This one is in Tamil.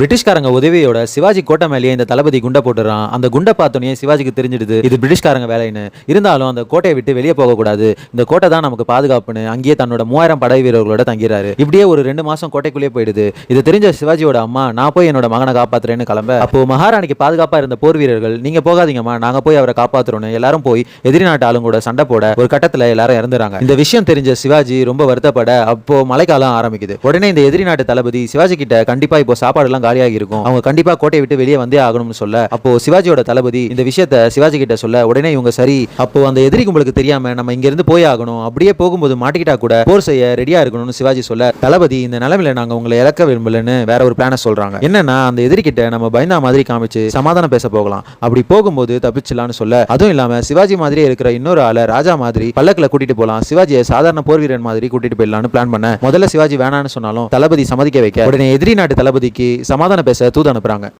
பிரிட்டிஷ்காரங்க உதவியோட சிவாஜி கோட்டை மேலேயே இந்த தளபதி குண்டை போட்டுறான். அந்த குண்டை பார்த்தோன்னே சிவாஜிக்கு தெரிஞ்சிடுது இது பிரிட்டிஷ்காரங்க வேலைன்னு. இருந்தாலும் அந்த கோட்டையை விட்டு வெளியே போகக்கூடாது. இந்த கோட்டை தான் நமக்கு பாதுகாப்புன்னு அங்கேயே தன்னோட மூவாயிரம் படை வீரர்களோட தங்கிறாரு இப்படியே ஒரு ரெண்டு மாசம் கோட்டைக்குள்ளேயே போயிடுது. இது தெரிஞ்ச சிவாஜியோட அம்மா நான் போய் என்னோட மகனை காப்பாத்துறேன்னு கிளம்ப. அப்போ மகாராணிக்கு பாதுகாப்பா இருந்த போர் வீரர்கள் நீங்க போகாதீங்கம்மா நாங்க போய் அவரை காப்பாத்துறோம்னு. எல்லாரும் போய் எதிரி நாட்டு ஆளுங்களோட சண்டை போட ஒரு கட்டத்துல எல்லாரும் இறந்துறாங்க. இந்த விஷயம் தெரிஞ்ச சிவாஜி ரொம்ப வருத்தப்பட அப்போ மழைக்காலம் ஆரம்பிக்குது. உடனே இந்த எதிரி நாட்டு தளபதி சிவாஜி கிட்ட கண்டிப்பா இப்போ சாப்பாடு எல்லாம் காலியாகி இருக்கும் அவங்க கண்டிப்பா கோட்டையை விட்டு வெளியே வந்தே ஆகணும்னு சொல்ல அப்போ சிவாஜியோட தளபதி இந்த விஷயத்த சிவாஜி கிட்ட சொல்ல உடனே இவங்க சரி அப்போ அந்த எதிரி கும்பலுக்கு தெரியாம நம்ம இங்க இருந்து போய் ஆகணும். அப்படியே போகும்போது மாட்டிக்கிட்டா கூட போர் செய்ய ரெடியா இருக்கணும்னு சிவாஜி சொல்ல தளபதி இந்த நிலைமையில நாங்க உங்களை இழக்க விரும்பலன்னு வேற ஒரு பிளான சொல்றாங்க. என்னன்னா அந்த எதிரி கிட்ட நம்ம பயந்தா மாதிரி காமிச்சு சமாதானம் பேச போகலாம். அப்படி போகும்போது தப்பிச்சலாம்னு சொல்ல அதுவும் இல்லாம சிவாஜி மாதிரியே இருக்கிற இன்னொரு ஆளை ராஜா மாதிரி பல்லக்கில் கூட்டிட்டு போகலாம் சிவாஜியை சாதாரண போர் வீரன் மாதிரி கூட்டிட்டு போயிடலாம்னு பிளான் பண்ண. முதல்ல சிவாஜி வேணான்னு சொன்னாலும் தளபதி சம்மதிக்க வைக்க. உடனே எதிரி நாட்டு தளபதிக்கு சமாதான பேச தூது அனுப்புறாங்க.